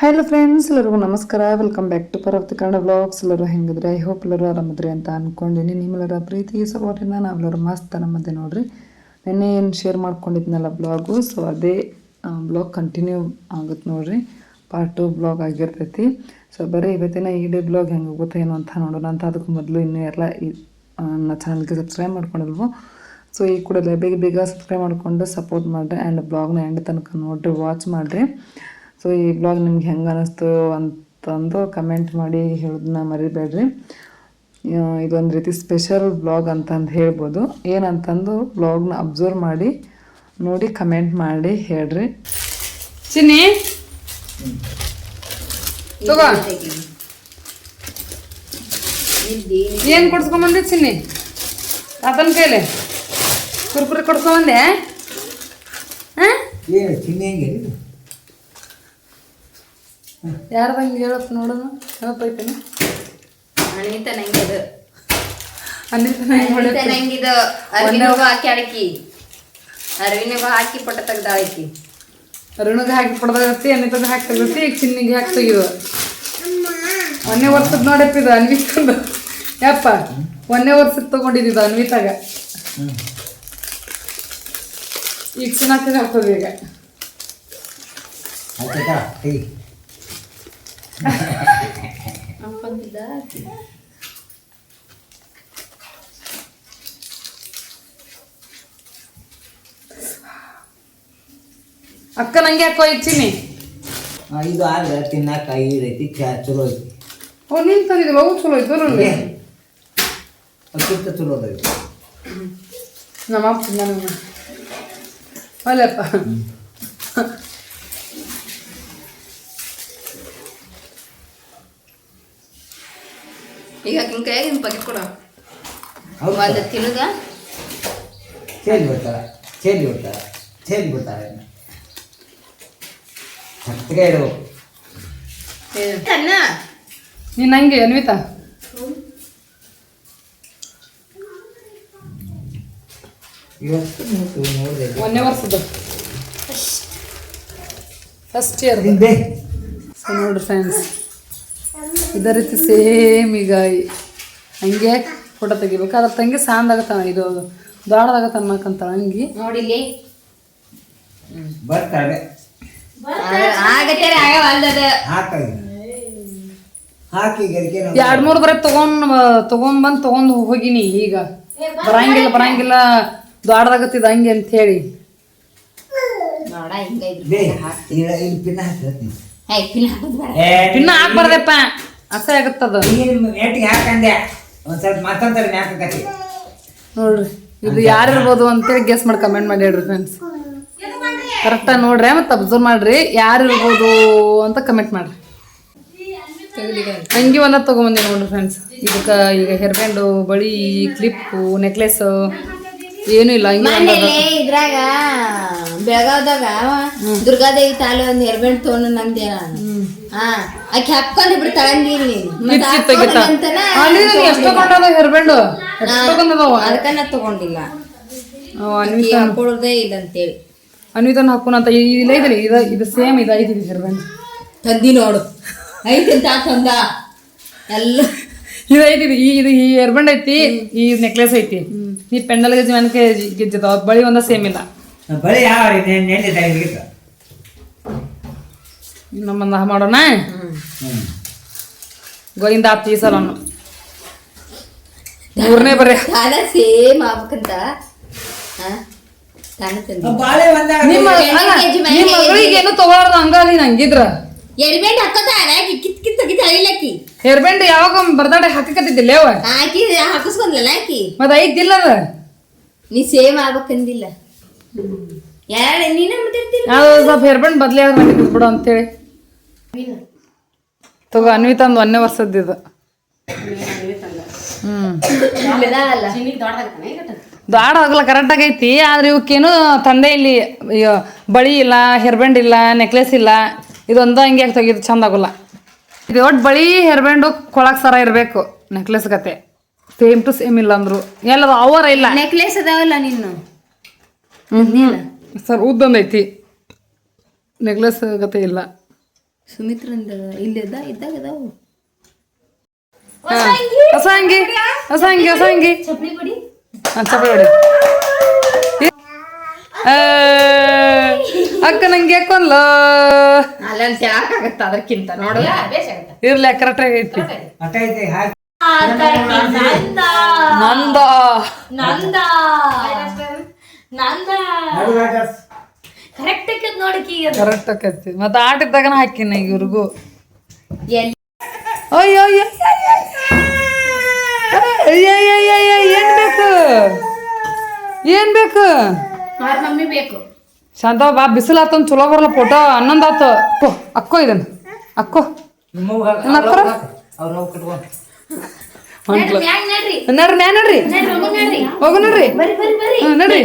Hello friends ಎಲ್ಲರಿಗೂ ನಮಸ್ಕಾರ. Welcome back to ಪರ್ವತ ಕನ್ನಡ ಬ್ಲಾಗ್ಸ್ ಎಲ್ಲರೂ ಹೆಂಗಿದ್ರೆ? ಐ ಹೋಪ್ ಎಲ್ಲರೂ ಆರಾಮದ್ರಿ ಅಂತ ಅಂದ್ಕೊಂಡಿನಿ ನಿಮ್ಮೆಲ್ಲರ ಪ್ರೀತಿ ಸಪೋರ್ಟಿಂದ ನಾವೆಲ್ಲರೂ ಮಸ್ತ್ ನಮ್ಮದೇ ನೋಡಿರಿ. ನಿನ್ನೆ ಏನು ಶೇರ್ ಮಾಡ್ಕೊಂಡಿದ್ನಲ್ಲ ಬ್ಲಾಗು ಸೊ ಅದೇ ಬ್ಲಾಗ್ ಕಂಟಿನ್ಯೂ ಆಗುತ್ತೆ ನೋಡಿರಿ. ಪಾರ್ಟ್ ಟು ಬ್ಲಾಗ್ ಆಗಿರ್ತೈತಿ. ಸೊ ಬರೀ ಇವತ್ತಿನ ಈ ಡೇ ಬ್ಲಾಗ್ ಹೆಂಗೆ ಹೋಗುತ್ತೆ, ಏನು ಅಂತ ನೋಡೋಣ ಅಂತ. ಅದಕ್ಕೆ ಮೊದಲು ಇನ್ನೂ ಎಲ್ಲ ನನ್ನ ಚಾನಲ್ಗೆ ಸಬ್ಸ್ಕ್ರೈಬ್ ಮಾಡ್ಕೊಂಡಿಲ್ವೋ? ಸೊ ಈ ಕೂಡ ಬೇಗ ಬೇಗ ಸಬ್ಸ್ಕ್ರೈಬ್ ಮಾಡಿಕೊಂಡು ಸಪೋರ್ಟ್ ಮಾಡಿರಿ. ಆ್ಯಂಡ್ ಬ್ಲಾಗ್ನ ಎಂಡ್ ತನಕ ನೋಡಿರಿ ವಾಚ್ ಮಾಡಿರಿ. ಸೊ ಈ ಬ್ಲಾಗ್ ನಿಮ್ಗೆ ಹೆಂಗೆ ಅನ್ನಿಸ್ತು ಅಂತಂದು ಕಮೆಂಟ್ ಮಾಡಿ ಹೇಳೋದನ್ನ ಮರಿಬೇಡ್ರಿ. ಇದೊಂದು ರೀತಿ ಸ್ಪೆಷಲ್ ಬ್ಲಾಗ್ ಅಂತಂದು ಹೇಳ್ಬೋದು. ಏನಂತಂದು ಬ್ಲಾಗ್ನ ಅಬ್ಸರ್ವ್ ಮಾಡಿ ನೋಡಿ ಕಮೆಂಟ್ ಮಾಡಿ ಹೇಳ್ರಿ. ಚಿನ್ನಿ? ಏನು ಕೊಡ್ಸ್ಕೊಂಬಂದಿ ಚಿನ್ನಿ? ತಾತನ ಕೈಲಿ? ಕುರ್ಕುರಿ ಕೊಡ್ಸ್ಕೊಂಬಂದೆ ಹಾಂ ಏನು ಚಿನ್ನಿ ಹೆಂಗೆ? ಯಾರ್ದು ಹಂಗೆ ಹೇಳಪ್ಪ ನೋಡೋಣ ಹೇಳಪ್ಪ ಐತೇನೆ ಅನಿತ ನಂಗೆ ಅದು ಅನಿತ ನಂಗಿದು. ಅರವಿನಿಗೂ ಹಾಕಿ ಅಡಕಿ. ಅರವಿನಿಗೂ ಹಾಕಿ ಪಟ್ಟ ತೆಗ್ದಾಳಕಿ. ಅರುಣಗೆ ಹಾಕಿ ಪಡ್ದಾಗತ್ತಿ ಅನ್ನಿತದ ಹಾಕಿ ತೆಗ್ದತ್ತಿ ಈಗ ಚಿನ್ನಿಗೆ ಹಾಕಿ ತೆಗಿದು ಒಂದೇ ವರ್ಷದ ನೋಡಪ್ಪ ಇದು ಅನ್ವಿತಂದು. ಯಪ್ಪ? ಒಂದೇ ವರ್ಷದ ತಗೊಂಡಿದ್ದು ಅನ್ವಿತಾಗ. ಈಗ ಚಿನ್ನ ಹಾಕ್ತದೆ ಈಗ. ಅಕ್ಕ ನಂಗೆ ಹಾಕೋ ಇಚ್ಚಿನಿ ಇದು ಆದ್ರೆ ತಿನ್ನಕ ಈ ಚಾ ಚಲೋ ಐತಿ. ಓ ನೀನು ತಂದಿದ್ದಿಲ್ಲ ಅವು ಚಲೋ ಐತೆ ನೋಡಿ ಅದಕ್ಕಿಂತ ಚಲೋ ಅದೈತಿ ನಮ್ಮ ಅಪ್ಪ ನನಗೆ ಅಲ್ಲಪ್ಪ. ಈಗ ಆಕಿನ ಕೈಯಾಗ ಹಿಂಗೆ ಪಕೆಟ್ ಕೊಡ. ಒಂದು ತಿಳುಗ ಚೇಂಜ್ ಬಿಡ್ತಾರ ಚೇಂಜ್ ಬಿಡ್ತಾರ ಚೇಂಜ್ ಬಿಡ್ತಾರೆ ಹತ್ತಿಗೆ ಇಡಬೇಕು ತನ್ನ. ನೀನು ಹಂಗೆ ಅನ್ವಿತಾ? ಇವತ್ತು ಮೂತು ನೋಡಿದೆ ಒಂದೇ ವರ್ಷದ ಫಸ್ಟ್ ಇಯರ್ ಹಿಂದೆ ಸೊ ನೋಡ್ರಿ ಫ್ರೆಂಡ್ಸ್ ಇದೇ ರೀತಿ ಸೇಮ್ ಈಗ ಹಂಗೆ ಫೋಟೋ ತೆಗಿಬೇಕು. ಅದ್ರ ತಂಗಿ ಸಾಂದಾಗತ್ತ ಇದು ದೊಡ್ಡದಾಗತ್ತ ಅನ್ನಕಂತ ಹಂಗಿ ನೋಡಿಲಿ ಬರ್ತಾರೆ ಎರಡು ಮೂರು ಬರೀ ತಗೊಂಡ್ ತಗೊಂಡ್ಬಂದು ತಗೊಂಡು ಹೋಗಿನಿ ಈಗ. ಬರಂಗಿಲ್ಲ ಬರಂಗಿಲ್ಲ. ದೊಡ್ಡದಾಗತ್ತಿದ ಹಂಗೆ ಅಂತ ಹೇಳಿ. ಪಿನ್ನ ಹಾಕ್ಬಾರ್ದಪ್ಪ. ಅಸೆ ಆಗತ್ತದ. ನೀನು ನೇಟಿಗೆ ಹಾಕಂದೆ ಒಂದು ಸ್ವಲ್ಪ ಮಾತಾಡ್ತಾರೆ ನ್ಯಾಕತಿ ನೋಡ್ರಿ ಇದು ಯಾರು ಇರ್ಬೋದು ಅಂತೇಳಿ ಗೆಸ್ ಮಾಡಿ ಕಮೆಂಟ್ ಮಾಡಿ ಹೇಳ್ರಿ ಫ್ರೆಂಡ್ಸ್ ಕರೆಕ್ಟಾಗಿ ನೋಡ್ರಿ ಮತ್ತೆ ಅಬ್ಸರ್ವ್ ಮಾಡ್ರಿ ಯಾರು ಇರ್ಬೋದು ಅಂತ ಕಮೆಂಟ್ ಮಾಡ್ರಿ. ಅಂಗಿ ಒಂದ ತಗೊಂಬಂದಿ ನೋಡ್ರಿ ಫ್ರೆಂಡ್ಸ್ ಇದಕ್ಕೆ ಈಗ ಹೆರ್ಬ್ಯಾಂಡು ಬಳಿ ಕ್ಲಿಪ್ಪು ನೆಕ್ಲೆಸ್ ಏನೂ ಇಲ್ಲ ಮನೇಲಿ ಇದ್ರಾಗ ಬೆಳಗಾವ್ದಾಗ ದುರ್ಗಾದೇವಿ ತಾಲೆ ಒಂದ್ ಎರಡ್ ತಗೊಂಡು ನಂದೆ ನಾನು. ಹಾ ಆಕಿ ತಗೊಂಡಿಲ್ಲ. ಹಾಕೊಳ್ಳೋದೇ ಇಲ್ಲ ಅಂತೇಳಿ ಅನ್ವಿತನ ಇಲ್ಲ ಇದ್ರಿ ಇದು ಇದು ಸೇಮ್ ಇದು ಐದು ತಂದಿ ನೋಡು. ಐತಿ ಅಂತ ತಂದ? ಎಲ್ಲ. ಇದು ಐತಿ ಇದು ಈ ಇದು ಈ ಹೇರ್ ಐತಿ ಈ ನೆಕ್ಲೆಸ್ ಐತಿ. ಈ ಪೆಂಡಲ್ ಗಜ್ಜಿ ಮನಕ್ಕೆ ಗೆಜ್ಜದ ಬಳಿ ಒಂದ ಸೇಮ್ ಇಲ್ಲ. ಬಳಿ ಯಾವ ರೀತಿ ನಮ್ಮನ್ನ ಮಾಡೋಣ? ಗೋಯಿಂದ ಆತ್ ಈ ಸಲನು. ಮೂರನೇ ಬರೀ. ಸೇಮ್ ಆಗ್ಬೇಕಂತ. ಹಾ? ತಾನ ತಂದಿ. ಬಾಳೆ ಬಂದಾಗ ನಿಮ್ಮ ಎಂಟು ಅಲ್ಲ, ಕೆಜಿ ಮಗಳಿಗೆ ಏನು ತಗೊಳಾರ್ದು ಹಂಗಾಲಿ ನಂಗಿದ್ರ? ಎರ್ಬೆಂಡ್ ಹಾಕೋತಾರ ಕಿತ್ ಕಿತ್ ತೆಗಿತ ಅಳಿಲಕ್ಕಿ ಹೇರ್ ಬ್ಯಾಂಡ್ ಯಾವಾಗ ಬರ್ದಾಡೆ ಹಾಕಕತ್ತಿದ್ದಿಲ್ಲ ಅವ ಆಕಿ ಹಾಕಿಸ್ಕೊಂಡ್ಲಲ್ಲ ಆಕಿ ಮತ್ ಐತಿಲ್ಲ ಅದ. ನೀ ಸೇಮ್ ಆಗ್ಬೇಕಂದಿಲ್ಲ. ಯಾರ ನೀನ ಮಾತಾಡ್ತಿಲ್ಲ ಅದು ಸ್ವಲ್ಪ ಹೇರ್ ಬ್ಯಾಂಡ್ ಬದ್ಲಿ ಆದ್ರೆ ನಡೀತದ ಬಿಡು ಅಂತೇಳಿ. ತಗೋ ಅನ್ವಿತಾ ಒಂದು ಒಂದೇ ವರ್ಷದ್ದು ಇದು. ಹ್ಮ್. ದಾಡ ಹೋಗಲ್ಲ ಕರೆಕ್ಟ್ ಆಗೈತಿ ಆದ್ರೆ ಇವಕ್ಕೇನು ತಂದೆ ಇಲ್ಲಿ ಬಳಿ ಇಲ್ಲ ಹೆರ್ಬೆಂಡ್ ಇಲ್ಲ ನೆಕ್ಲೆಸ್ ಇಲ್ಲ. ಇದೊಂದು ಹಂಗೆ ತೆಗಿದು ಚಂದ ಆಗೋಲ್ಲ. ಇದು ಒಟ್ಟು ಬಳಿ ಹೆರ್ಬೆಂಡು ಕೊಳಕ್ ಸರ ಇರಬೇಕು. ನೆಕ್ಲೆಸ್ ಕತೆ ಸೇಮ್ ಟು ಸೇಮ್ ಇಲ್ಲ ಅಂದ್ರು. ಎಲ್ಲದ ಅವರ ಇಲ್ಲ. ನೆಕ್ಲೆಸ್ ಅದಾವಲ್ಲ ನಿನ್ನು? ಸರ್ ಉದ್ದೊಂದು ಐತಿ ನೆಕ್ಲೆಸ್ ಕತೆ ಇಲ್ಲ. ಸುಮಿತ್ರಂದ ಇಲ್ಲದ ಇದ್ದಾಗ ಅದಾವು. ಹೊಸ ಅಂಗಿ ಹೊಸ ಅಂಗಿ ಹೊಸ ಅಂಗಿ ಚಪ್ಪಲಿ ಕೊಡಿ. ಆ, ಅಕ್ಕ ನಂಗೆ ಯಾಕೊಂದ್ಲ? ಅಲ್ಲಂತ ಯಾಕಾಗತ್ತ ಅದಕ್ಕಿಂತ? ನೋಡು. ಇರ್ಲಿ ಕರೆಕ್ಟ್ ಆಗೈತಿ ನಂದ. ನಂದ. ನಂದ. ಕರೆಕ್ಟ್ ಆಕತ್ ನೋಡಕಿ ಕರೆಕ್ಟ್ ಆಕೈತಿ. ಮತ್ತೆ ಆಟ ಇದ್ದಾಗನ ಹಾಕಿನ ಈಗ ಇವ್ರಿಗೂ. ಎಲ್ಲಿ ಅಯ್ಯೋ ಏನ್ ಬೇಕು? ಏನ್ ಬೇಕು? ಬೇಕು. ಶಾಂತ ಬಾ ಬಿಸಿಲು ಆತಂದ್ ಚಲೋ ಬರಲ್ಲ ಫೋಟೋ ಹನ್ನೊಂದು ಆತು ಅಕ್ಕೋ ಅಕ್ಕೋ. ಇದನ್ನ ಅಕ್ಕೋ ಅಕ್ಕರ? ನಡ್ರಿ ಮ್ಯಾ ನಡ್ರಿ. ಹೋಗು ನಡ್ರಿ. ನಡ್ರಿ.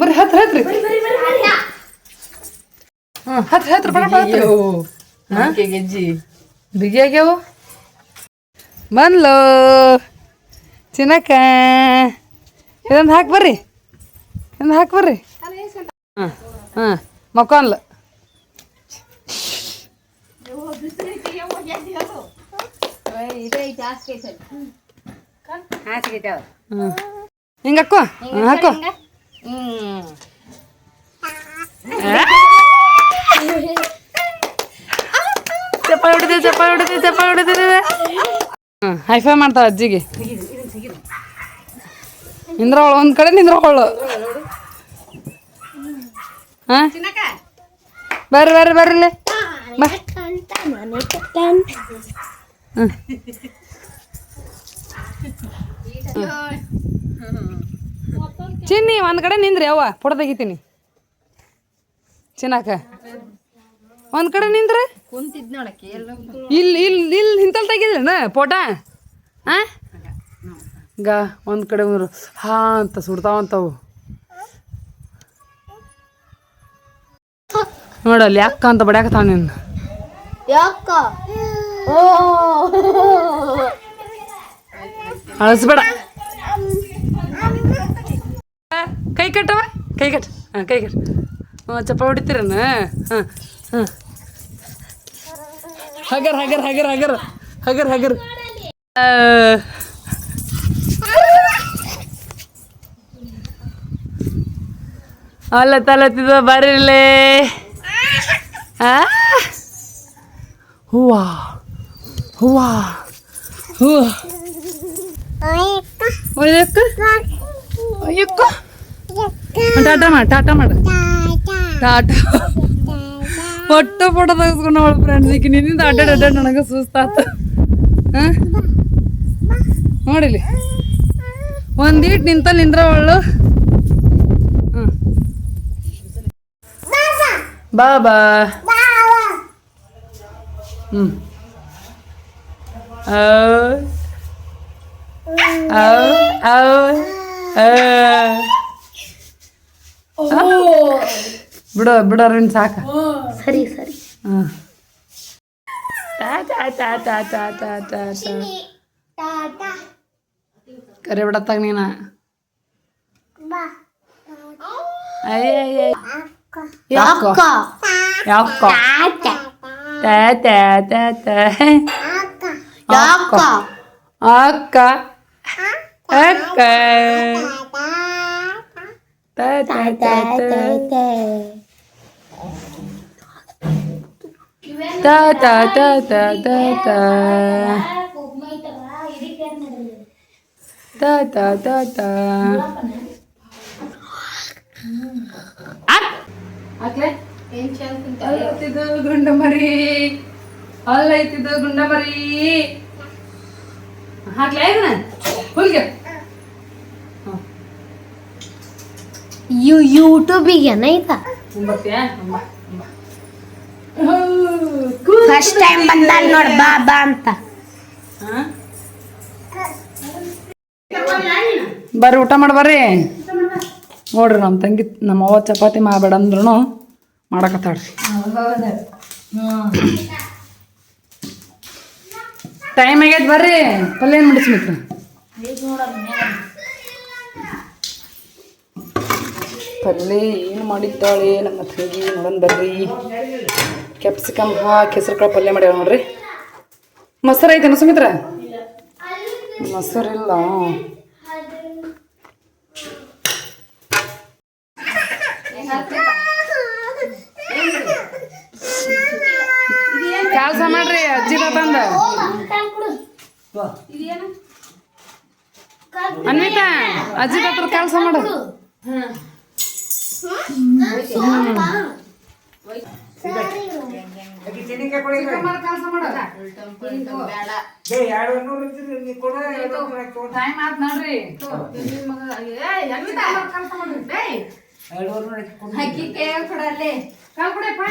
ಬರ್ರಿ ಹತ್ರ ಹತ್ರಿ ಹ್ಞೂ ಹತ್ರ ಹತ್ರ ಬಡ ಹತ್ರಿ ಬಿಗಿ ಆಗ್ಯಾವ? ಬಂದ್ಲೋ ಚಿನ್ನಕ್ಕ ಇದೊಂದು ಹಾಕಿ ಬರ್ರಿ. ಇದೊಂದು ಹಾಕಿ ಬರ್ರಿ. ಹಾಂ ಹಾಂ ಮಕ್ಕೊಂದ್ಲು ಇದೆ ಜಾಸ್ತಿ ಐತೆ ಹಾಸಿಗೆ ಹ್ಞೂ ಹಿಂಗೆ ಹಾಕೋ. ಚಪ್ಪಾಳೆ ಹೊಡಿತೀವಿ ಚಪ್ಪಾಳೆ ಹೊಡಿತೀವಿ ಚಪ್ಪಾಳೆ ಹೊಡಿತೀವಿ ಹ್ಞೂ ಹೈಫೈ ಮಾಡ್ತಾಳೆ ಅಜ್ಜಿಗೆ. ನಿಂದ್ರವಳು ಒಂದು ಕಡೆ ನಿಂದ್ರವಳು. ಹಾಂ? ಬರ್ರಿ ಬರ್ರಿ ಬರ್ರಿ. ಚಿನ್ನಿ ಒಂದ್ ಕಡೆ ನಿಂದ್ರಿ ಅವ್ವ. ಫೋಟೋ ತೆಗಿತೀನಿ. ಚಿನ್ನಕ ಒಂದ್ ಕಡೆ ನಿಂದ್ರೆ? ಇಲ್ ಇಲ್ ಇಲ್ ಇಲ್ಲಿ ಇಲ್ಲಿ ಇಲ್ಲಿ ಇಂತಲ್ಲಿ ತೆಗಿದ್ರನ ಫೋಟೋ ಹಾಂ ಈಗ ಒಂದು ಕಡೆ ಹಾ ಅಂತ ಸುಡ್ತಾವಂತವು. ನೋಡಲ್ಲಿ ಅಕ್ಕ ಅಂತ ಬಡ್ಯಾಕತ್ತಾವ ನಿನ್ನ. ಯಾಕ? ಓ. ಅಳಿಸ್ಬೇಡ. ಕೈ ಕಟ್ಟವ ಕೈ ಕಟ್. ಹಾಂ ಕೈ ಕಟ್. ಹ್ಞೂ ಚಪ್ಪ ಹೊಡಿತೀರನ? ಹಾಂ ಹಾಂ ಹಗರ್ ಹಗರ್ ಹಗರ್ ಹಗರ್. ಹಗರ್ ಹಗರ್. ಅಲ್ಲ ತಲತ್ತಿದ ಬರೀಲೇ హువా! హువా! హువా ఒయక్క ఒయక్క టాటా మా టాటా మా టాటా. పొట్ట పొట్ట తీసుకున్న వాళ్ళ ఫ్రెండ్స్ ఇక నిన్ను అడ్డాడు ನನಗೆ చూస్తా. ನೋಡಿಲಿ ಒಂದೀಟ್ ನಿಂತಲ್ಲಿ ನಿಂದ್ರವಳು ಬಾಬಾ Hmm. Oh. Oh. Oh. Oh. Oh. Oh. Bro, bro, run saka. Sorry, sorry. Ah. Ta ta ta ta ta ta ta ta. Ta ta. Kare bada tak ni na. Ba. Ay ay ay. Yakka. Yakka. Yakka. Ta ta. తేతేతేతే అక్క అక్క అక్క ಹಾಕ್ಲೆ ಅಲ್ಲೈತಿದು ಗುಂಡಮರಿ ಗುಂಡ ಮರಿ ಹಾಕ್ಲಾ ಇದನ್ನ? ಹುಲ್ಗೆ. ಯು ಯೂಟ್ಯೂಬಿಗೆ ಏನೈತ? ಬರ್ತೀಯಾ ಫಸ್ಟ್ ಟೈಮ್ ಬಂದಾಲ್ ನೋಡ್ ಬಾ ಬಾ ಅಂತ. ಬರ್ರಿ ಊಟ ಮಾಡ್ಬರ್ರಿ ನೋಡ್ರಿ ನಮ್ಮ ತಂಗಿ ನಮ್ಮವ್ವ ಚಪಾತಿ ಮಾಡಬೇಡ ಅಂದ್ರೂ ಮಾಡಕತ್ತಾಳ್ರಿ. ಟೈಮ್ ಆಗೈತೆ ಬರ್ರಿ ಪಲ್ಯ ಏನು ಮಾಡಿಸ್ಬೇಕು? ಪಲ್ಯ ಏನು ಮಾಡಿದ್ದಾಳೆ ನಮ್ಮ ತಂಗಿ ನೋಡೋಣ ಬರ್ರಿ. ಕ್ಯಾಪ್ಸಿಕಮ್ ಹಾಕಿ ಹೆಸರು ಕಾಳು ಪಲ್ಯ ಮಾಡ್ಯಾವ ನೋಡ್ರಿ. ಮೊಸರು ಐತೆ ಸುಮಿತ್ರ? ಮೊಸರಿಲ್ಲ ಕೆಲಸ ಅಜ್ಜಿ ಬಂದ ಅನ್ವಿತಾ ಅಜ್ಜಿ ಹತ್ರ ಕೆಲಸ ಮಾಡು. ಅಕ್ಕಿ ಕೇಳ್ ಕೊಡಲ್ಲಿ ಕಾಲ್ ಕೊಡಪ್ಪ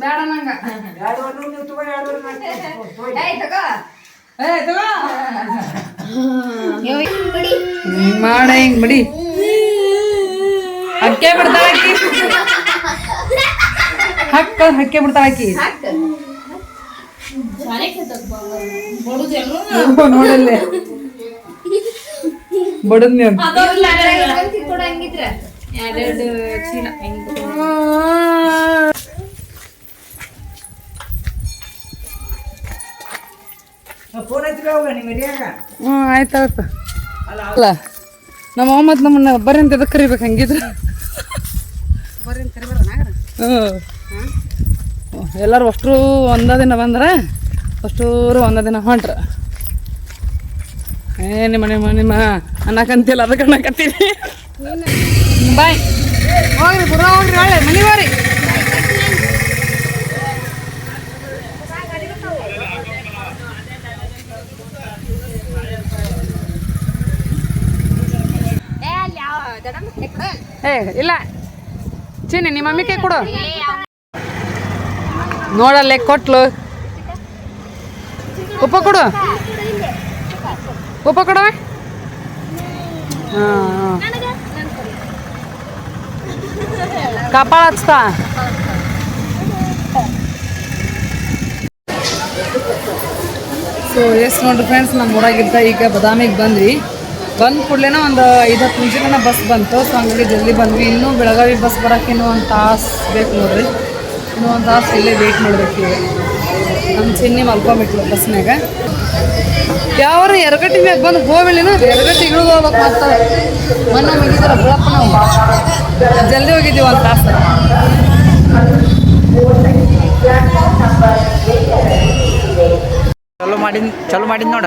ಬೇಡ ನಂಗ. ಏಯ್ ತಗೋ. ಏ ತಗೋ. ಹಿಂಗ್ ಮಾಡ. ಹಿಂಗ್ ಬಿಡಿ ಹಕ್ಕೆ ಬಿಡ್ತಾಳ ಆಕಿ ಹಕ್ಕ ಹಕ್ಕೆ ಬಿಡ್ತಾಳ ಆಕಿ ನೋಡಲ್ಲೇ. ಬಡದ್ ನೀವು ಚೀಲ. ಹೋಗ ನಿಮ್ಮ ಹಿರಿಯಾಗ ಹ್ಞೂ ಆಯ್ತಾಯ್ತು ಅಲ್ಲ ನಮ್ಮ ಅಮ್ಮ ಮತ್ತು ನಮ್ಮನ್ನ ಬರ್ರಿ ಅಂತ ಎದಕ್ಕೆ ಕರಿಬೇಕು ಹಂಗಿದ್ರೆ? ಹ್ಞೂ ಎಲ್ಲರೂ ಅಷ್ಟರು ಒಂದ ದಿನ ಬಂದ್ರೆ ಅಷ್ಟೂರು ಒಂದ ದಿನ ಹೊಂಟ್ರ. ಏ ನಿಮ್ಮ ನಿಮ್ಮ ನಿಮ್ಮ ಅನ್ನಕಂತಿಲ್ಲ ಅದಕ್ಕೆ ಅನ್ನಕತ್ತೀನಿ ಬಾಯ್. ಹೋಗ್ರಿ ಬರೋ ಹೋಗ್ರಿ ಒಳ್ಳೆ ಮನೆ ಹೋಗ್ರಿ. ಏ ಇಲ್ಲ ಚೀನಿ ನಿಮ್ಮ ಮಮ್ಮಿ ಕೈ ಕೊಡು ನೋಡಲ್ಲೇ ಕೊಟ್ಲು ಉಪ್ಪ ಕೊಡು ಉಪ್ಪ ಕೊಡವ ಹಾಂ ಕಪಾಳ ಹಚ್ತಾ ಸೊ ಎಸ್ ನೋಡ್ರಿ ಫ್ರೆಂಡ್ಸ್ ನಮ್ಮ ಊರಾಗಿದ್ದ ಈಗ ಬದಾಮಿಗೆ ಬಂದ್ವಿ ಬಂದ ಕೂಡಲೇ ಒಂದು ಐದು ಹತ್ತು ನಿಮಿಷಕ್ಕೆ ಬಸ್ ಬಂತು. ಸೊ ಹಂಗಾಗಿ ಜಲ್ದಿ ಬಂದ್ವಿ. ಇನ್ನೂ ಬೆಳಗಾವಿ ಬಸ್ ಬರೋಕ್ಕೆ ಇನ್ನೂ ಒಂದು ತಾಸು ಬೇಕು ನೋಡ್ರಿ. ಇನ್ನೂ ಒಂದು ತಾಸು ಇಲ್ಲೇ ವೇಟ್ ಮಾಡಬೇಕು ನಮ್ಮ ಚಿನ್ನಿ ಮಲ್ಕೊಂಬಿಟ್ಲು ಬಸ್ನಾಗ ಯಾವ ಎರಗಟ್ಟಿ ಮ್ಯಾಗ ಬಂದು ಹೋಗ್ಬಿಳಿನ ಎರಗಟ್ಟಿ ಇಳಿದು ಹೋಗ್ಬೇಕು ಮತ್ತೆ ಮೊನ್ನೆ ಮುಗಿದ್ರ ಬಿಳಪ್ಪ ನಾವು. ಜಲ್ದಿ ಹೋಗಿದ್ದೀವಿ ಒಂದು ತಾಸು. ಚಲೋ ಮಾಡಿದ್ ಚಲೋ ಮಾಡಿದ್ ನೋಡ.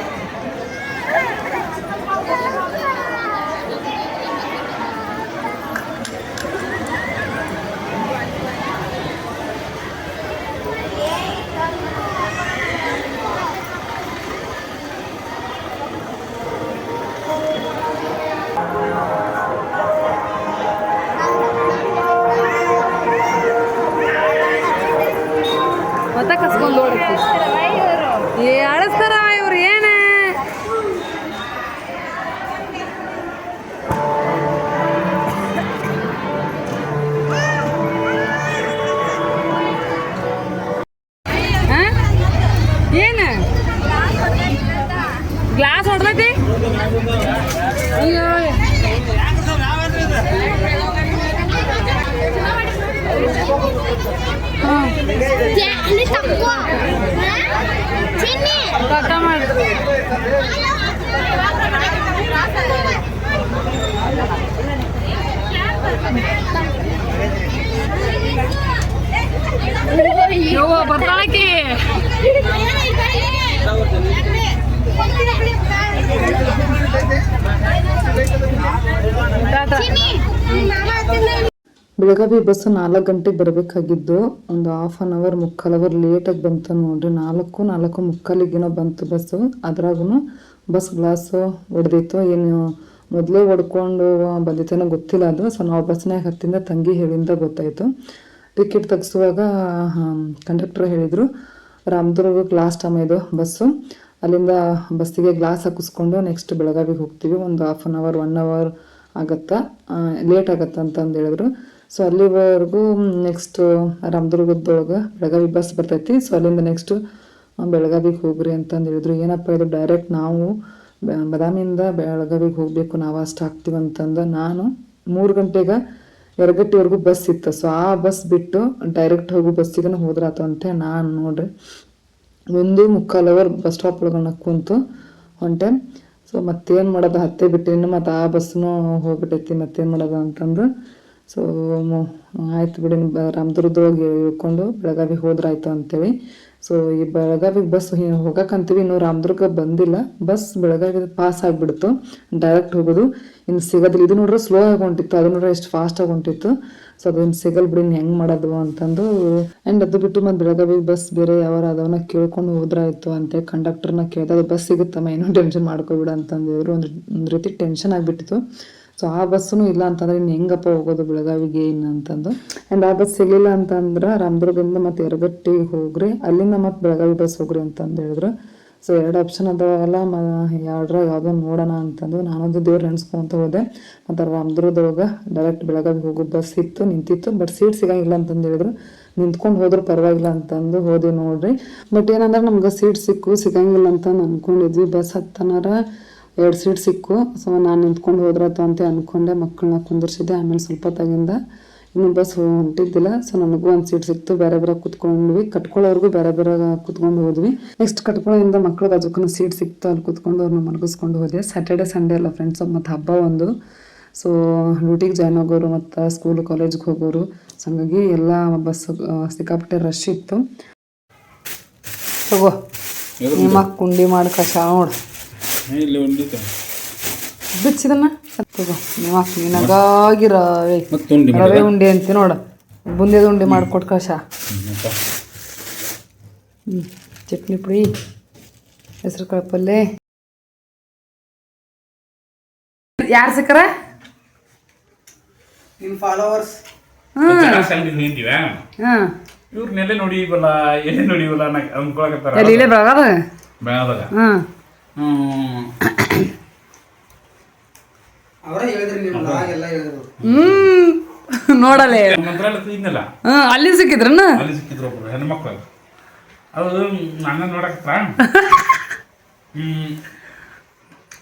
ಹೊಡ್ದೈತಿ ಬೆಳಗಾವಿ ಬಸ್ ನಾಲ್ಕು ಗಂಟೆಗೆ ಬರಬೇಕಾಗಿದ್ದು, ಒಂದು ಹಾಫ್ ಆನ್ ಅವರ್ ಮುಕ್ಕಾಲು ಅವರ್ ಲೇಟಾಗಿ ಬಂತು ನೋಡ್ರಿ. ನಾಲ್ಕು ನಾಲ್ಕು ಮುಕ್ಕಾಲಿಗೇನೋ ಬಂತು ಬಸ್ಸು ಅದ್ರಾಗೂ ಬಸ್ ಗ್ಲಾಸು ಹೊಡೆದಿತ್ತು ಏನು ಮೊದಲೇ ಹೊಡ್ಕೊಂಡು ಬಂದಿತ್ತೇನೋ ಗೊತ್ತಿಲ್ಲ ಅದು. ಸೊ ನಾವು ಬಸ್ನಾಗ ಹತ್ತಿಂದ ತಂಗಿ ಹೇಳಿಂದ ಗೊತ್ತಾಯಿತು. ಟಿಕೆಟ್ ತೆಗೆಸುವಾಗ ಕಂಡಕ್ಟರ್ ಹೇಳಿದರು ರಾಮದುರ್ಗಕ್ಕೆ ಲಾಸ್ಟ್ ಟೈಮ್ ಇದು ಬಸ್ಸು ಅಲ್ಲಿಂದ ಬಸ್ಸಿಗೆ ಗ್ಲಾಸ್ ಹಾಕಿಸ್ಕೊಂಡು ನೆಕ್ಸ್ಟ್ ಬೆಳಗಾವಿಗೆ ಹೋಗ್ತೀವಿ. ಒಂದು half an hour one hour ಆಗತ್ತಾ ಲೇಟ್ ಆಗತ್ತಾ ಅಂತಂದು ಹೇಳಿದ್ರು. ಸೊ ಅಲ್ಲಿವರೆಗೂ ನೆಕ್ಸ್ಟ್ ರಾಮದುರ್ಗದೊಳಗೆ ಬೆಳಗಾವಿ ಬಸ್ ಬರ್ತೈತಿ. ಸೊ ಅಲ್ಲಿಂದ ನೆಕ್ಸ್ಟು ಬೆಳಗಾವಿಗೆ ಹೋಗ್ರಿ ಅಂತಂದು ಹೇಳಿದ್ರು. ಏನಪ್ಪ ಇದು ಡೈರೆಕ್ಟ್ ನಾವು ಬದಾಮಿಯಿಂದ ಬೆಳಗಾವಿಗೆ ಹೋಗಬೇಕು, ನಾವು ಅಷ್ಟು ಹಾಕ್ತೀವಿ ಅಂತಂದು ನಾನು ಮೂರು ಗಂಟೆಗೆ ಎರಗಟ್ಟಿವರೆಗೂ ಬಸ್ ಇತ್ತು. ಸೊ ಆ ಬಸ್ ಬಿಟ್ಟು ಡೈರೆಕ್ಟ್ ಹೋಗೋ ಬಸ್ಸಿಗೆ ಹೋದ್ರಾತು ಅಂತ ನಾನು ನೋಡ್ರಿ. ಒಂದು ಮುಕ್ಕಾಲು ಅವರ್ ಬಸ್ ಸ್ಟಾಪ್ ಒಳಗಡೆ ಕುಂತು ಹೊಂಟೆ. ಸೊ ಮತ್ತೇನು ಮಾಡೋದು? ಹತ್ತೆ ಬಿಟ್ಟೇನು ಮತ್ತು ಆ ಬಸ್ನೂ ಹೋಗ್ಬಿಟ್ಟೈತಿ. ಮತ್ತೇನು ಮಾಡೋದು ಅಂತಂದು ಸೊ ಆಯ್ತು ಬಿಡಿ ರಾಮದುರ್ಗದೊಳಗೆ ಇಳ್ಕೊಂಡು ಬೆಳಗಾವಿಗೆ ಹೋದ್ರಾಯ್ತು ಅಂತೇಳಿ. ಸೊ ಈ ಬೆಳಗಾವಿಗೆ ಬಸ್ ಹೋಗಕ್ಕಂತೀವಿ ಇನ್ನು ರಾಮದುರ್ಗ ಬಂದಿಲ್ಲ. ಬಸ್ ಬೆಳಗಾವಿ ಪಾಸ್ ಆಗಿಬಿಡ್ತು. ಡೈರೆಕ್ಟ್ ಹೋಗೋದು. ಇನ್ನು ಸಿಗೋದಿಲ್ಲ. ಇದು ನೋಡ್ರೆ ಸ್ಲೋ ಆಗಿ ಅದು ನೋಡ್ರೆ ಎಷ್ಟು ಫಾಸ್ಟಾಗಿ ಹೊಂಟಿತ್ತು. ಸೊ ಅದನ್ನು ಸಿಗಲ್ ಬಿಡಿ ಹೆಂಗೆ ಮಾಡೋದು ಅಂತಂದು. ಆ್ಯಂಡ್ ಅದು ಬಿಟ್ಟು ಮತ್ತು ಬೆಳಗಾವಿ ಬಸ್ ಬೇರೆ ಯಾವಾರ ಅದವನ್ನ ಕೇಳ್ಕೊಂಡು ಹೋದ್ರಾಯ್ತು ಅಂತ ಕಂಡಕ್ಟರ್ನ ಕೇಳಿದೆ, ಅದು ಬಸ್ ಸಿಗುತ್ತಮ್ಮ, ಏನೂ ಟೆನ್ಷನ್ ಮಾಡ್ಕೊಬಿಡ ಅಂತಂದಿದ್ರು ಒಂದು ಒಂದು ರೀತಿ ಟೆನ್ಷನ್ ಆಗಿಬಿಟ್ಟಿತ್ತು. ಸೊ ಆ ಬಸ್ಸು ಇಲ್ಲ ಅಂತಂದ್ರೆ ಇನ್ನು ಹೆಂಗಪ್ಪ ಹೋಗೋದು ಬೆಳಗಾವಿಗೆ ಇನ್ನು ಅಂತಂದು. ಆ್ಯಂಡ್ ಆ ಬಸ್ ಸಿಗಲಿಲ್ಲ ಅಂತಂದ್ರೆ ರಾಮದುರ್ಗದಿಂದ ಮತ್ತೆ ಎರಗಟ್ಟಿ ಹೋಗ್ರಿ. ಅಲ್ಲಿಂದ ಮತ್ತೆ ಬೆಳಗಾವಿ ಬಸ್ ಹೋಗ್ರಿ ಅಂತಂದು ಹೇಳಿದ್ರು. ಸೊ ಎರಡು ಆಪ್ಷನ್ ಅದಾವಲ್ಲ, ಮ ಎರಡ್ರ ಯಾವುದೋ ನೋಡೋಣ ಅಂತಂದು ನಾನೊಂದು ದೇವ್ರು ನೆನೆಸ್ಕೊಂತ ಹೋದೆ. ಮತ್ತು ರಾಮದುರ್ಗದೊಳಗೆ ಡೈರೆಕ್ಟ್ ಬೆಳಗಾವಿಗೆ ಹೋಗೋ ಬಸ್ ಇತ್ತು, ನಿಂತಿತ್ತು ಬಟ್ ಸೀಟ್ ಸಿಗಂಗಿಲ್ಲ ಅಂತಂದು ಹೇಳಿದ್ರು. ನಿಂತ್ಕೊಂಡು ಹೋದ್ರೆ ಪರವಾಗಿಲ್ಲ ಅಂತಂದು ಹೋದೆ ನೋಡ್ರಿ. ಬಟ್ ಏನಂದ್ರೆ ನಮ್ಗೆ ಸೀಟ್ ಸಿಕ್ಕು, ಸಿಗಂಗಿಲ್ಲ ಅಂತ ಅನ್ಕೊಂಡಿದ್ವಿ. ಬಸ್ ಹತ್ತನಾರ ಎರಡು ಸೀಟ್ ಸಿಕ್ಕು. ಸೊ ನಾನು ನಿಂತ್ಕೊಂಡು ಹೋದ್ರತ ಅಂತ ಅಂದ್ಕೊಂಡೆ ಮಕ್ಕಳನ್ನ ಕುಂದಿರ್ಸಿದ್ದೆ. ಆಮೇಲೆ ಸ್ವಲ್ಪ ತಗಿಂದ ಇನ್ನು ಬಸ್ ಹೊಂಟಿದ್ದಿಲ್ಲ. ಸೊ ನನಗೂ ಒಂದು ಸೀಟ್ ಸಿಕ್ತು. ಬೇರೆ ಬೇರೆ ಕುತ್ಕೊಂಡ್ವಿ. ಕಟ್ಕೊಳ್ಳೋರ್ಗೂ ಬೇರೆ ಬೇರೆ ಕುತ್ಕೊಂಡು ಹೋದ್ವಿ. ನೆಕ್ಸ್ಟ್ ಕಟ್ಕೊಳ್ಳೋದ್ರಿಂದ ಮಕ್ಳ ಅದಕ್ಕೂ ಸೀಟ್ ಸಿಕ್ತು ಅಲ್ಲಿ ಕುತ್ಕೊಂಡು ಅವ್ರನ್ನ ಮಲಗಿಸ್ಕೊಂಡು ಹೋದೆ. ಸ್ಯಾಟರ್ಡೆ ಸಂಡೇ ಅಲ್ಲ ಫ್ರೆಂಡ್ಸ್ ಮತ್ತು ಹಬ್ಬ ಒಂದು. ಸೊ ಡ್ಯೂಟಿಗೆ ಜಾಯ್ನ್ ಆಗೋರು ಮತ್ತು ಸ್ಕೂಲ್ ಕಾಲೇಜ್ಗೆ ಹೋಗೋರು. ಸೊ ಹಂಗಾಗಿ ಎಲ್ಲ ಬಸ್ ಸಿಕ್ಕಾಪಟ್ಟೆ ರಶ್ ಇತ್ತು. ತಗೋ. ನಿಮ್ಮ ಕುಂಡಿ ಮಾಡಿ ಕಷ ನೋಡು. ಇಲ್ಲಿ ಬಿಚ್ಚಿದನ್ನ? ತಗೋ ರವೆ ಉಂಡಿ ರವೆ ಉಂಡೆ ಅಂತೀವಿ ನೋಡ. ಬುಂದೇದ ಉಂಡೆ ಮಾಡ್ಕೊಟ್ ಕಷ ಹ್ಞೂ ಚಟ್ನಿ ಪುಡಿ ಹೆಸರು ಕಾಳು ಪಲ್ಯ ಯಾರು ಸಿಕ್ಕರ? ನಿಮ್ಮ ಫಾಲೋವರ್ಸ್ ಹಾಂ. ಇವ್ರನ್ನೆಲ್ಲ ನೋಡಿವಲ್ಲ ಎಲ್ಲಿ ನೋಡಿವಲ್ಲ ನಾ ಅನ್ಕೊಳಕತ್ತಾರ ಎಲ್ಲಿ ಇಲ್ಲೇ ಬೆಳಗಾದ ಹಾಂ. ಹ್ಮ್. ಅವರೇ ಹೇಳಿದ್ರಿ ನಿಮ್ಮ ಲಾಗ್ ಎಲ್ಲ ಹೇಳಿದ್ರು. ಹ್ಞೂ ನೋಡಲೇ. ಮಂತ್ರಾಲಯ ಇದ್ನಲ್ಲ ಹಾಂ ಅಲ್ಲಿ ಸಿಕ್ಕಿದ್ರನ್ನ ಅಲ್ಲಿ ಸಿಕ್ಕಿದ್ರು ಒಬ್ರು ಹೆಣ್ಮಕ್ಳು. ಅದು ನನ್ನ ನೋಡಕತ್ರ? ಹ್ಮ್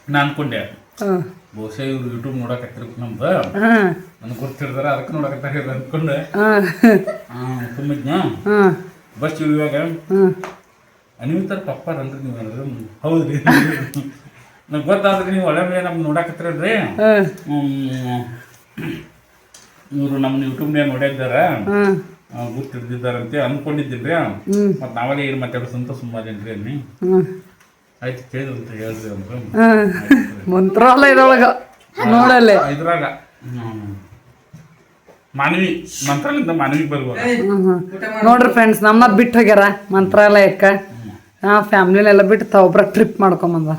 ನಾನು ಅನ್ಕೊಂಡೆ ಹಾಂ ಬಹುಶಃ ಇವ್ರು ಯೂಟ್ಯೂಬ್ ನೋಡಕತ್ತಿರ್ ನಮ್ದು. ಹಾಂ ನನ್ಗೆ ಗೊತ್ತಿರ್ತಾರ ಅದಕ್ಕೆ ನೋಡಕತ್ತಾರ ಅನ್ಕೊಂಡೆ ಹಾಂ ತುಂಬಿದ್ನ ಹಾಂ ಬಸ್ ಇವಾಗ ಹಾಂ ಅನಿಮಿತರ ಪಪ್ಪಾರಲ್ರಿ ನೀವು ಅಂದ್ರೆ ಹೌದ್ರಿ. ನಮ್ಗೆ ಗೊತ್ತಾದ್ರೆ ನೀವು ಒಳ್ಳೆ ಮೇಲೆ ನಮ್ಗೆ ನೋಡಕತ್ತಿರಲ್ರಿ? ಹಾಂ. ಇವರು ನಮ್ಮ ಯೂಟ್ಯೂಬ್ನ್ಯಾಗ ನೋಡಿದ್ದಾರ. ಹಾಂ. ಗೊತ್ತಿರ್ದಿದ್ದಾರಂತೆ ಅನ್ಕೊಂಡಿದ್ದಿಲ್ರಿ ಮತ್ತು ನಾವಲ್ಲೇ ಏನು ಅಂತ ಸುಮ್ಮನೆ ಅನ್ನಿ ಹಾಂ ಆಯ್ತು ಕೇಳಿದ್ರು ಅಂತ ಹೇಳಿದ್ರಿ ಅಂದ್ರೆ ಮಂತ್ರಾಲಯದೊಳಗ ನೋಡಲ್ಲೇ. ಇದ್ರಾಗ. ಮಾನವಿ ಮಂತ್ರಾಲಯದಿಂದ ಮಾನವಿ ಬರ್ಬೋದು? ನೋಡ್ರಿ ಫ್ರೆಂಡ್ಸ್ ನಮ್ಮ ಬಿಟ್ಟು ಹೋಗ್ಯಾರ ಮಂತ್ರಾಲಯಕ್ಕೆ. ಹಾಂ ಫ್ಯಾಮ್ಲಿನೆಲ್ಲ ಬಿಟ್ಟು ತಾವೊಬ್ರ ಟ್ರಿಪ್ ಮಾಡ್ಕೊಂಬಂದ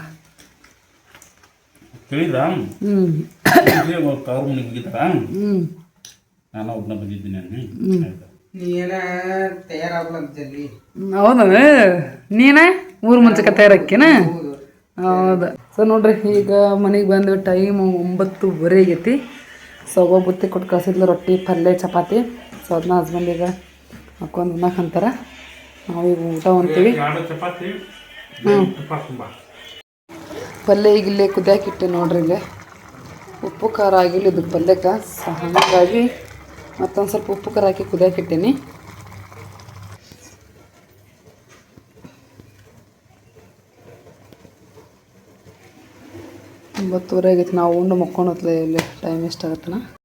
ತಿಳಿದ ಹ್ಞೂ ಅವ್ರ ಮನೆಗೆ ಹೋಗಿದ್ದಾರ? ಹ್ಞೂ ನಾನು ಒಬ್ಬನ ಬಂದಿದ್ದೀನಿ ಹೌದ? ನೀನೇ? ಊರು ಮುಂಚೆಕ ತಯಾರಕ್ಕಿನ ಹೌದು. ಸೊ ನೋಡ್ರಿ ಈಗ ಮನೆಗೆ ಬಂದು ಟೈಮ್ ಒಂಬತ್ತುವರೆ ಆಗೈತಿ ಸೊ ಒಬ್ಬ ಬುತ್ತಿ ಕೊಟ್ಟು ಕಳ್ಸಿದ್ಲು ರೊಟ್ಟಿ ಪಲ್ಯ ಚಪಾತಿ. ಸೊ ಅದನ್ನ ಹಸ್ಬೆಂಡಿಗೆ ಹಾಕೊಂಡು ಉಣ್ಣಕ್ಕೆ ಅಂತಾರ. ನಾವೀಗ ಊಟ ಅಂತೀವಿ ಪಲ್ಯ ಈಗ ಇಲ್ಲೇ ಕುದಿಯಾಕಿಟ್ಟೆ ನೋಡ್ರಿ ಇಲ್ಲೇ. ಉಪ್ಪು ಖಾರ ಆಗಿಲ್ಲ ಇದು ಪಲ್ಯಕ್ಕೆ. ಸೊ ಹಾಗಾಗಿ ಮತ್ತೊಂದು ಸ್ವಲ್ಪ ಉಪ್ಪು ಖಾರ ಹಾಕಿ ಕುದಿಯಾಕಿಟ್ಟೇನಿ ಒಂಬತ್ತುವರೆ ಆಗೈತೆ ನಾವು ಉಂಡು ಮಕ್ಕೊಂಡು ಇಲ್ಲಿ ಟೈಮ್ ಎಷ್ಟಾಗತ್ತನ